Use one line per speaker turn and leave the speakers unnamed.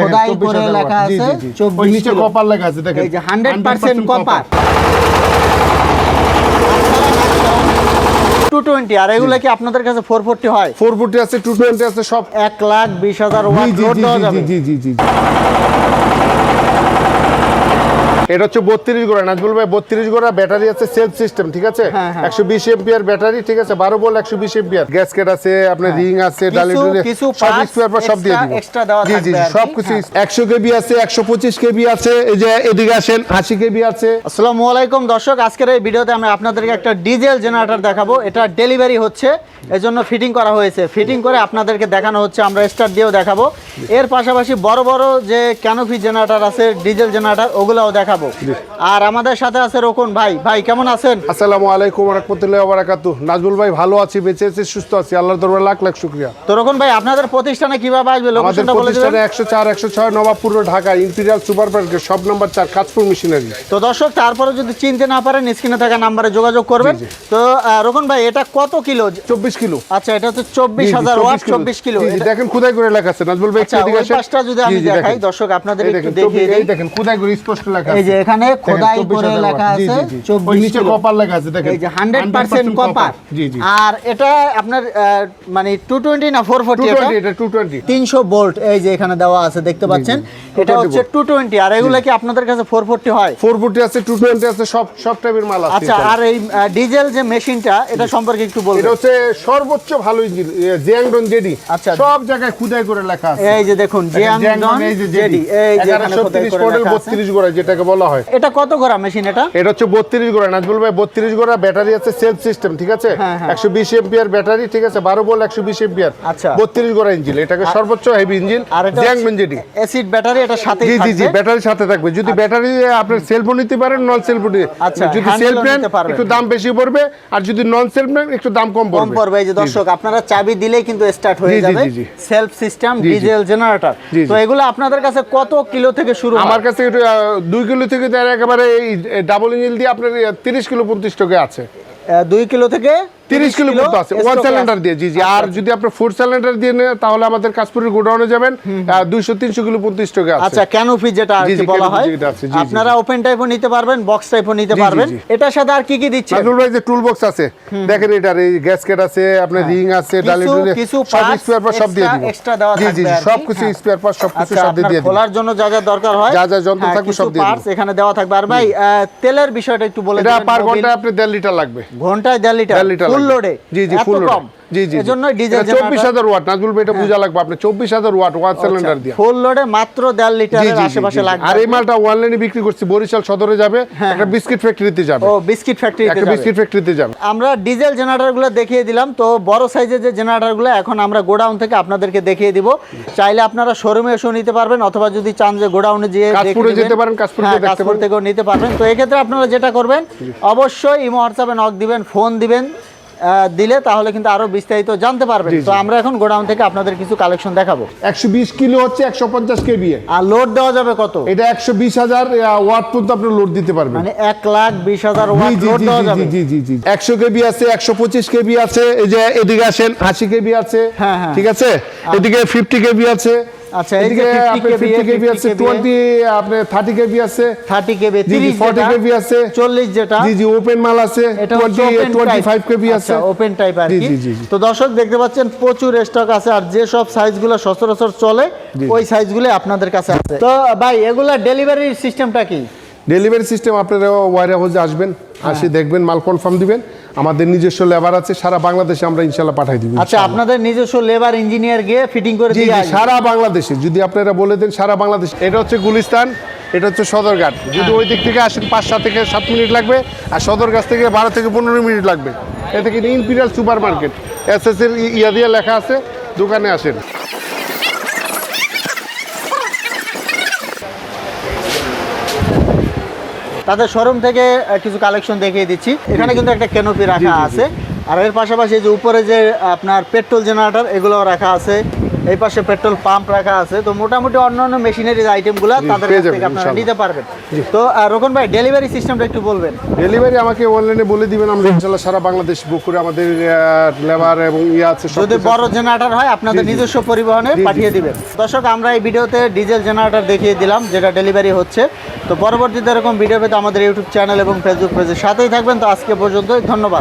খোদাই করে লেখা আছে
জি, জি।
24
ওই নিচে কপার লেখা আছে দেখেন।
এই যে 100% কপার 220 আর এগুলো কি আপনাদের কাছে 440 হয়?
440 আছে 220 আছে সব
এক লাখ বিশ হাজার
জি জি জি জি জি। এটা হচ্ছে বত্রিশ গোড়া নাজবুল ভাই বত্রিশ গোড়া ব্যাটারি আছে সেলফ সিস্টেম ঠিক আছে?
হ্যাঁ, হ্যাঁ।
একশো বিশ এমপিয়ার ব্যাটারি ঠিক আছে? বারো বল একশো বিশ এমপিয়ার। গ্যাসকেট আছে আপনার রিং আছে ডালি সব দিয়ে দিব। জি জি সব কিছু
হ্যাঁ।
একশো কেবি আছে একশো পঁচিশ কেবি আছে এই যে এদিকে আসেন আশি কেবি আছে।
আসসালামু আলাইকুম দর্শক আজকের এই ভিডিওতে আমি আপনাদেরকে একটা ডিজেল জেনারেটর দেখাবো। এটা ডেলিভারি হচ্ছে এজন্য ফিটিং করা হয়েছে। ফিটিং করে আপনাদেরকে দেখানো হচ্ছে আমরা স্টার দিয়েও দেখাবো। এর পাশাপাশি বড় বড় যে ক্যানোপি জেনারেটর আছে ডিজেল জেনারেটর ওগুলোও দেখাবো। আর আমাদের সাথে আছে রকুন ভাই। ভাই কেমন আছেন?
আসসালামু আলাইকুম রহমতুল্লাহ বারাকাতু নাজবুল ভাই ভালো আছি বেঁচে আছি সুস্থ আছি। আল্লাহর দরবার লাখ লাখ শুক্রিয়া।
তো রকুন ভাই আপনাদের প্রতিষ্ঠানে কীভাবে আসবে?
আমাদের
লোকেশনটা বলে
প্রতিষ্ঠানে
দেবেন।
একশো চার একশো ছয় Nawabpur Dhaka imperial super market সব নম্বর চার কাজপুর মেশিনারি।
তো দর্শক তারপরে যদি চিনতে না পারেন স্ক্রিনে থাকা নাম্বারে যোগাযোগ করবেন। তো রকুন ভাই এটা কত কিলো?
চব্বিশ কিলো।
আচ্ছা এটা হচ্ছে চব্বিশ হাজার ওয়াট চব্বিশ কিলো।
দেখেন খুদাই করে লেখা আছে। নাজবুল ভাই একটু
আচ্ছা যদি আমি দেখাই দর্শক আপনাদের একটু দেখিয়ে দিই।
দেখেন খুদাই করে স্পষ্ট লেখা
এই যে এখানে খোদাই করে লেখা আছে
জি, জি। ওই
চব্বিশ
নিচে কপার লেখা আছে দেখেন।
এই যে হান্ড্রেড পার্সেন্ট কপার
জি জি।
আর এটা আপনার মানে টু টোয়েন্টি না ফোর ফোরটি
220 এটা 220
তিনশো বোল্ট এই যে এখানে দেওয়া আছে দেখতে পাচ্ছেন? এটা হচ্ছে টু টোয়েন্টি আর এগুলো কি আপনাদের কাছে ফোর ফোরটি হয়?
440 আছে 220 আছে সব সব টাইপের মাল আছে
আচ্ছা আর এই ডিজেল যে মেশিনটা এটা সম্পর্কে একটু বলবেন।
এটা হচ্ছে সর্বোচ্চ ভালো ইঞ্জিন জিয়াংডন জেডি।
আচ্ছা।
সব জায়গায় খুদাই করে লেখা আছে।
এই যে দেখুন জিয়াংডন জেডি। এই যে এখানে খোদাই
1136
করে লেখা আছে।
32 গোড়া যেটাকে বলা হয়।
এটা কত করা মেশিন এটা?
এটা হচ্ছে বত্রিশ গোড়া নাজবুল ভাই বত্রিশ গোড়া ব্যাটারি আছে সেলফ সিস্টেম ঠিক আছে?
হ্যাঁ, হ্যাঁ।
একশো বিশ এমপিয়ার ব্যাটারি ঠিক আছে? বারো বল একশো বিশ এমপিয়ার
আচ্ছা।
বত্রিশ গোড়া ইঞ্জিন এটাকে সর্বোচ্চ heavy engine Jiangdong
acid battery এটা সাথে
জি জি জি ব্যাটারির সাথে থাকবে। যদি ব্যাটারি আপনার নিতে পারেন নন
আচ্ছা,
যদি সেলফ নেন একটু দাম বেশি পড়বে আর যদি নন সেলফ নেন একটু দাম কম
কম
পড়বে
পড়বে এই যে দর্শক আপনারা চাবি দিলেই কিন্তু স্টার্ট হয়ে যাবে। Self system. ডিজেল জেনারেটর তো এগুলো আপনাদের কাছে কত কিলো থেকে শুরু
আমার কাছে একটু আহ, দুই কিলো থেকে একেবারে এই ডাবল ইঞ্জিন দিয়ে আপনার তিরিশ কিলো পঁয়ত্রিশ টাকা আছে।
দুই কিলো থেকে
তিরিশ কিলো পর্যন্ত আছে। ওয়ান সিলিন্ডার দিয়ে জি জি। আর যদি আপনি ফোর সিলিন্ডার দিয়ে নেন তাহলে আমাদের কাশপুরের গোডাউনে যাবেন। দুইশো তিনশো কিলো পঁচিশ টাকা আছে।
আচ্ছা ক্যানোপি যেটা আর কি বলা হয়।
আছে, জি, জি,
আপনারা ওপেন টাইপও নিতে পারবেন বক্স টাইপও নিতে
জি, জি,
পারবেন।
জি।
এটার সাথে আর কি কি দিচ্ছে?
নাজমুল ভাই যে টুল বক্স আছে দেখেন এটার এই গ্যাসকেট আছে আপনার রিং আছে ডালি
কিছু-
ডুলি সব স্পেয়ার পার্ট সব দিয়ে দিব।
extra দেওয়া
জি জি
থাকবে আর কি,
সব কিছু
হ্যাঁ।
স্পেয়ার পার্ট সব কিছু
আচ্ছা
সব দিয়ে দিব।
খোলার জন্য যা যা দরকার হয়
যা যা যন্ত্র
হ্যাঁ,
থাকবে সব দিয়ে দিব।
এখানে দেওয়া থাকবে। আর ভাই তেলের বিষয়টা একটু বলে
এটা পার। ঘন্টায় আপনি দেড় লিটার লাগবে।
ঘন্টায় দেড় লিটার।
দেড় লিটার
ফুল লোডে
জি জি ফুল জি জি
এজন্য ডিজেল
চব্বিশ হাজার ওয়াট নাজমুল ভাই এটা বোঝা লাগবে আপনি চব্বিশ হাজার ওয়াট সিলিন্ডার দিয়ে।
ফুল লোডে মাত্র দেড়
জি,
লিটারের
জি, জি,
আশেপাশে লাগবে।
আর এই মালটা অনলাইনে বিক্রি করছি বরিশাল সদরে যাবে একটা বিস্কিট ফ্যাক্টরিতে যাবে।
ও বিস্কিট ফ্যাক্টরিতে
একটা বিস্কিট ফ্যাক্টরিতে যাবে।
আমরা ডিজেল জেনারেটরগুলো দেখিয়ে দিলাম তো বড় সাইজের যে জেনারেটরগুলো এখন আমরা গোডাউন থেকে আপনাদেরকে দেখিয়ে দিব। চাইলে আপনারা শোরুমে এসেও নিতে পারবেন অথবা যদি চান যে গোডাউনে দেখে
কাশপুরে যেতে পারেন, কাশপুরে
হ্যাঁ,
গিয়ে দেখতে পারেন।
থেকেও নিতে পারবেন। তো এক্ষেত্রে আপনারা যেটা করবেন অবশ্যই ইমো হোয়াটসঅ্যাপে নক দিবেন ফোন দিবেন। দিলে তাহলে কিন্তু আরও বিস্তারিত জানতে পারবেন। তো আমরা এখন গোডাউন থেকে আপনাদের কিছু কালেকশন দেখাবো।
একশো বিশ কিলো হচ্ছে একশো পঞ্চাশ কেবি
আর লোড দেওয়া যাবে কত?
এটা একশো বিশ হাজার ওয়াট পর্যন্ত আপনি লোড দিতে পারবেন।
মানে এক লাখ বিশ হাজার ওয়াট লোড দেওয়া যাবে।
জি, জি, জি। একশো কেবি আছে একশো পঁচিশ কেবি আছে এই যে এদিকে আসেন আশি কেবি আছে
হ্যাঁ, হ্যাঁ।
ঠিক আছে? এদিকে ফিফটি কেবি আছে।
আচ্ছা, এই যে 50
আপনার 50 কেবি আছে
50
টোয়েন্টি আপনার থার্টি কেবি আছে।
থার্টি কেবি
জি জি
তিরিশ
ফর্টি কেবি আছে।
চল্লিশ যেটা।
জি জি ওপেন মাল আছে
এটা
টোয়েন্টি টোয়েন্টি ফাইভ কেবি আছে।
ওপেন টাইপ আর কি। তো দর্শক দেখতে পাচ্ছেন প্রচুর স্টক আছে আর যে সব সাইজগুলো সচরাচর চলে ওই সাইজগুলো আপনাদের কাছে আছে। তো ভাই এগুলা ডেলিভারি সিস্টেমটা কি?
ডেলিভারি সিস্টেম আপনারা ওয়ার হাউসে আসবেন
হ্যাঁ।
আসি দেখবেন মাল কনফার্ম দিবেন। আমাদের নিজস্ব লেবার আছে সারা বাংলাদেশে আমরা ইনশাল্লাহ পাঠাই দিব
আচ্ছা আপনাদের নিজস্ব লেবার ইঞ্জিনিয়ার গিয়ে ফিটিং করে দিয়ে
সারা বাংলাদেশে যদি আপনারা বলে দেন সারা বাংলাদেশ। এটা হচ্ছে গুলিস্তান এটা হচ্ছে সদরঘাট।
হ্যাঁ।
যদি ওই দিক থেকে আসেন পাঁচ সাত থেকে সাত মিনিট লাগবে আর সদরঘাট থেকে বারো থেকে পনেরো মিনিট লাগবে। এটা কিন্তু imperial super market S S এর ইয়া দিয়ে লেখা আছে দোকানে আসেন।
তাদের শোরুম থেকে কিছু কালেকশন দেখিয়ে দিচ্ছি। এখানে কিন্তু একটা কেনোপি রাখা। আছে। আর এর পাশাপাশি যে উপরে যে আপনার পেট্রোল জেনারেটর এগুলো রাখা আছে। এই পাশে পেট্রোল পাম্প রাখা আছে। তো মোটামুটি অন্যান্য মেশিনারি আইটেমগুলো তাদের কাছ থেকে আপনারা নিতে পারবেন। তো রোকন ভাই ডেলিভারি সিস্টেমটা একটু বলবেন।
ডেলিভারি আমাকে অনলাইনে বলে দিবেন আমরা ইনশাল্লাহ সারা বাংলাদেশ বুক করে আমাদের লেবার এবং ইয়ে আছে
যদি বড় জেনারেটর হয় আপনাদের। নিজস্ব পরিবহনে। পাঠিয়ে দিবেন। দর্শক আমরা এই ভিডিওতে ডিজেল জেনারেটর দেখিয়ে দিলাম যেটা ডেলিভারি হচ্ছে। তো পরবর্তীতে এরকম ভিডিও পেতে আমাদের ইউটিউব চ্যানেল এবং ফেসবুক পেজের সাথেই থাকবেন। তো আজকে পর্যন্তই ধন্যবাদ।